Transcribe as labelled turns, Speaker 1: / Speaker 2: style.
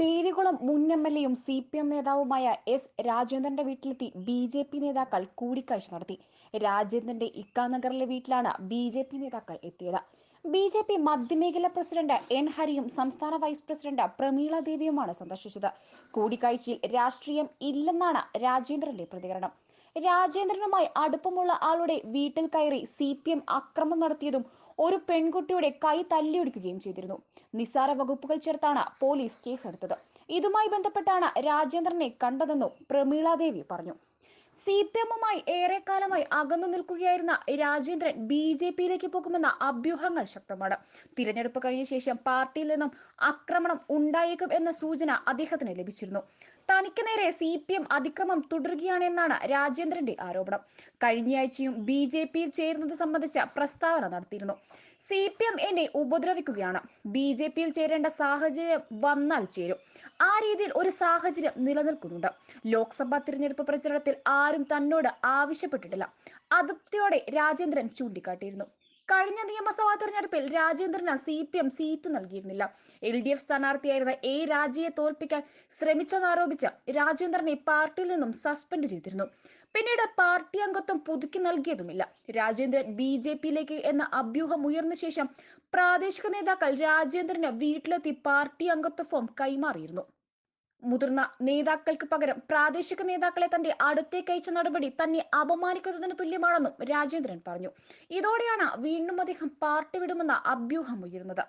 Speaker 1: ദേവികുളം മുൻ M L എയും C P M നേതാവുമായ എസ് രാജേന്ദ്രന്റെ വീട്ടിലെത്തി ബി ജെ പി നേതാക്കൾ കൂടിക്കാഴ്ച നടത്തി. രാജേന്ദ്രന്റെ ഇക്കാനഗറിലെ വീട്ടിലാണ് ബി ജെ പി നേതാക്കൾ എത്തിയത്. ബി ജെ പി മധ്യമേഖല പ്രസിഡന്റ് എൻ ഹരിയും സംസ്ഥാന വൈസ് പ്രസിഡന്റ് പ്രമീള ദേവിയുമാണ് സന്ദർശിച്ചത്. കൂടിക്കാഴ്ചയിൽ രാഷ്ട്രീയം ഇല്ലെന്നാണ് രാജേന്ദ്രന്റെ പ്രതികരണം. രാജേന്ദ്രനുമായി അടുപ്പമുള്ള ആളുടെ വീട്ടിൽ കയറി സി പി എം അക്രമം നടത്തിയതും ഒരു പെൺകുട്ടിയുടെ കൈ തല്ലിയൊടിക്കുകയും ചെയ്തിരുന്നു. നിസ്സാര വകുപ്പുകൾ ചേർത്താണ് പോലീസ് കേസെടുത്തത്. ഇതുമായി ബന്ധപ്പെട്ടാണ് രാജേന്ദ്രനെ കണ്ടതെന്നും പ്രമീളാദേവി പറഞ്ഞു. സി പി എമ്മുമായി ഏറെക്കാലമായി അകന്നു നിൽക്കുകയായിരുന്ന രാജേന്ദ്രൻ ബി ജെ പിയിലേക്ക് പോകുമെന്ന അഭ്യൂഹങ്ങൾ ശക്തമാണ്. തിരഞ്ഞെടുപ്പ് കഴിഞ്ഞ ശേഷം പാർട്ടിയിൽ നിന്നും ആക്രമണം ഉണ്ടായേക്കും എന്ന സൂചന അദ്ദേഹത്തിന് ലഭിച്ചിരുന്നു. തനിക്ക് നേരെ സി പി എം അതിക്രമം തുടരുകയാണെന്നാണ് രാജേന്ദ്രന്റെ ആരോപണം. കഴിഞ്ഞയാഴ്ചയും ബി ജെ പിയിൽ ചേരുന്നത് സംബന്ധിച്ച പ്രസ്താവന നടത്തിയിരുന്നു. സി പി എം എന്നെ ഉപദ്രവിക്കുകയാണ്. ബി ജെ പിയിൽ ചേരേണ്ട സാഹചര്യം വന്നാൽ ചേരും. ആ രീതിയിൽ ഒരു സാഹചര്യം നിലനിൽക്കുന്നുണ്ട്. ലോക്സഭാ തിരഞ്ഞെടുപ്പ് പ്രചരണത്തിൽ ആരും തന്നോട് ആവശ്യപ്പെട്ടിട്ടില്ല. അതൃപ്തിയോടെ രാജേന്ദ്രൻ ചൂണ്ടിക്കാട്ടിയിരുന്നു. കഴിഞ്ഞ നിയമസഭാ തെരഞ്ഞെടുപ്പിൽ രാജേന്ദ്രന് സി പി എം സീറ്റ് നൽകിയിരുന്നില്ല. എൽ ഡി എഫ് സ്ഥാനാർത്ഥിയായിരുന്ന എ രാജയെ തോൽപ്പിക്കാൻ ശ്രമിച്ചെന്നാരോപിച്ച് രാജേന്ദ്രനെ പാർട്ടിയിൽ നിന്നും സസ്പെൻഡ് ചെയ്തിരുന്നു. പിന്നീട് പാർട്ടി അംഗത്വം പുതുക്കി നൽകിയതുമില്ല. രാജേന്ദ്രൻ ബി ജെ പിയിലേക്ക് എന്ന അഭ്യൂഹം ഉയർന്ന ശേഷം പ്രാദേശിക നേതാക്കൾ രാജേന്ദ്രന് വീട്ടിലെത്തി പാർട്ടി അംഗത്വ ഫോം കൈമാറിയിരുന്നു. മുതിർന്ന നേതാക്കൾക്ക് പകരം പ്രാദേശിക നേതാക്കളെ തന്റെ അടുത്തേക്ക് അയച്ച നടപടി തന്നെ അപമാനിക്കുന്നതിന് തുല്യമാണെന്നും രാജേന്ദ്രൻ പറഞ്ഞു. ഇതോടെയാണ് വീണ്ടും അദ്ദേഹം പാർട്ടി വിടുമെന്ന അഭ്യൂഹം ഉയരുന്നത്.